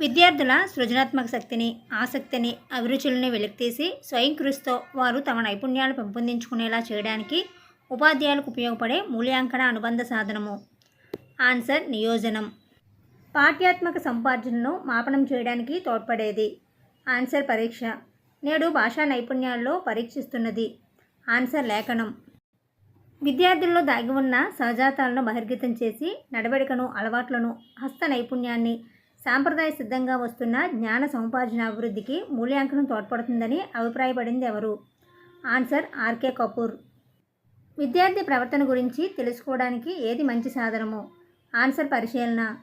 విద్యార్థుల సృజనాత్మక శక్తిని ఆసక్తిని అభిరుచులను వెలికితీసి స్వయం కృషితో వారు తమ నైపుణ్యాలు పెంపొందించుకునేలా చేయడానికి ఉపాధ్యాయులకు ఉపయోగపడే మూల్యాంకన అనుబంధ సాధనము. ఆన్సర్ నియోజనం. పాఠ్యాత్మక సంపార్జనను మాపనం చేయడానికి తోడ్పడేది. ఆన్సర్ పరీక్ష. నేడు భాషా నైపుణ్యాల్లో పరీక్షిస్తున్నది. ఆన్సర్ లేఖనం. విద్యార్థుల్లో దాగి ఉన్న సహజాతాలను బహిర్గతం చేసి నడవడికను అలవాట్లను హస్త నైపుణ్యాన్ని సాంప్రదాయ సిద్ధంగా వస్తున్న జ్ఞాన సముపార్జన అభివృద్ధికి మూల్యాంకనం తోడ్పడుతుందని అభిప్రాయపడింది ఎవరు? Answer RK Kapoor. విద్యార్థి ప్రవర్తన గురించి తెలుసుకోవడానికి ఏది మంచి సాధనము? ఆన్సర్ పరిశీలన.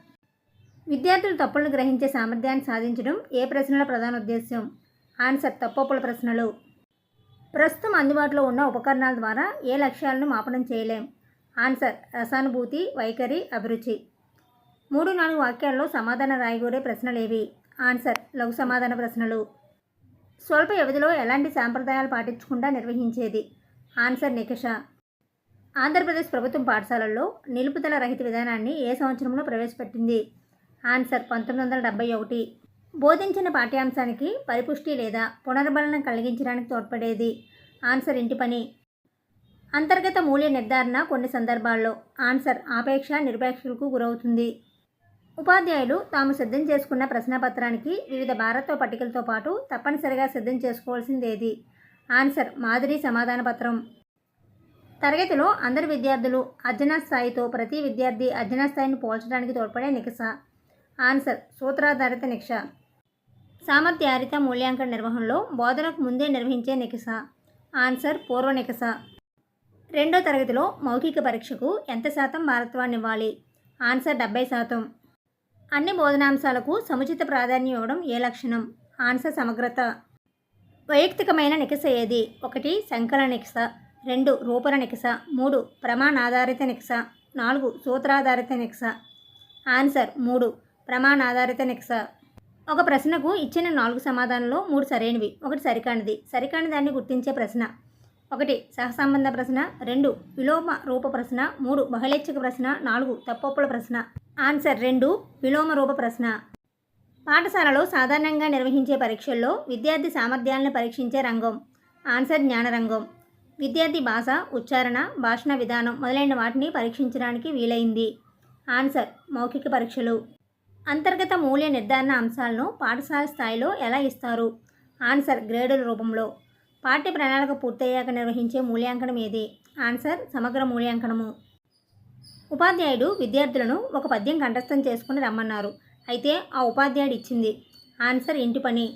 విద్యార్థులు తప్పులను గ్రహించే సామర్థ్యాన్ని సాధించడం ఏ ప్రశ్నల ప్రధాన ఉద్దేశ్యం? ఆన్సర్ తప్పప్పుల ప్రశ్నలు. ప్రస్తుతం అందుబాటులో ఉన్న ఉపకరణాల ద్వారా ఏ లక్ష్యాలను మాపనం చేయలేం? ఆన్సర్ రసానుభూతి వైఖరి అభిరుచి. మూడు నాలుగు వాక్యాల్లో సమాధాన రాయగోరే ప్రశ్నలేవి. ఆన్సర్ లఘు సమాధాన ప్రశ్నలు. స్వల్ప వ్యవధిలో ఎలాంటి సాంప్రదాయాలు పాటించకుండా నిర్వహించేది? ఆన్సర్ నికష. ఆంధ్రప్రదేశ్ ప్రభుత్వం పాఠశాలల్లో నిలుపుదల రహిత విధానాన్ని ఏ సంవత్సరంలో ప్రవేశపెట్టింది? ఆన్సర్ పంతొమ్మిది వందల డెబ్బై ఒకటి. బోధించిన పాఠ్యాంశానికి పరిపుష్టి లేదా పునర్బలనం కలిగించడానికి తోడ్పడేది? ఆన్సర్ ఇంటి పని. అంతర్గత మూల్య నిర్ధారణ కొన్ని సందర్భాల్లో. ఆన్సర్ ఆపేక్ష నిరపేక్షలకు గురవుతుంది. ఉపాధ్యాయులు తాము సిద్ధం చేసుకున్న ప్రశ్నపత్రానికి వివిధ భారత్వ పట్టికలతో పాటు తప్పనిసరిగా సిద్ధం చేసుకోవాల్సిందేది? ఆన్సర్ మాదిరి సమాధాన పత్రం. తరగతిలో అందరి విద్యార్థులు అర్జనా స్థాయితో ప్రతి విద్యార్థి అర్జనా స్థాయిని పోల్చడానికి తోడ్పడే నికస. ఆన్సర్ సూత్రాధారిత నిక్ష సామర్థ్యారిత మూల్యాంకన నిర్వహణలో బోధనకు ముందే నిర్వహించే నికస. ఆన్సర్ పూర్వ నికస. రెండో తరగతిలో మౌఖిక పరీక్షకు ఎంత శాతం భారత్వాన్ని ఇవ్వాలి? ఆన్సర్ డెబ్బై శాతం. అన్ని బోధనాంశాలకు సముచిత ప్రాధాన్యం ఇవ్వడం ఏ లక్షణం? ఆన్సర్ సమగ్రత. వైయక్తికమైన నికస ఏది? ఒకటి సంకల నికస. రెండు రూపర నికస. మూడు ప్రమాణాధారిత నికస. నాలుగు సూత్రాధారిత నికస. ఆన్సర్ మూడు ప్రమాణాధారిత నికస. ఒక ప్రశ్నకు ఇచ్చిన నాలుగు సమాధానంలో మూడు సరైనవి. ఒకటి సరికానిది. సరికాని దాన్ని గుర్తించే ప్రశ్న. ఒకటి సహసంబంధ ప్రశ్న. రెండు విలోమ రూప ప్రశ్న. మూడు బహుళైచ్ఛిక ప్రశ్న. నాలుగు తప్పొప్పుల ప్రశ్న. ఆన్సర్ రెండు విలోమ రూప ప్రశ్న. పాఠశాలలో సాధారణంగా నిర్వహించే పరీక్షల్లో విద్యార్థి సామర్థ్యాలను పరీక్షించే రంగం. ఆన్సర్ జ్ఞానరంగం. విద్యార్థి భాష ఉచ్చారణ భాషణ విధానం మొదలైన వాటిని పరీక్షించడానికి వీలైంది. ఆన్సర్ మౌఖిక పరీక్షలు. అంతర్గత మూల్య నిర్ధారణ అంశాలను పాఠశాల స్థాయిలో ఎలా ఇస్తారు? ఆన్సర్ గ్రేడుల రూపంలో. పాఠ్య ప్రణాళిక పూర్తయ్యాక నిర్వహించే మూల్యాంకనం ఏది? ఆన్సర్ సమగ్ర మూల్యాంకనము. ఉపాధ్యాయుడు విద్యార్థులను ఒక పద్యం కంఠస్థం చేసుకుని రమ్మన్నారు. అయితే ఆ ఉపాధ్యాయుడు ఇచ్చింది ఆన్సర్ ఇంటి పని.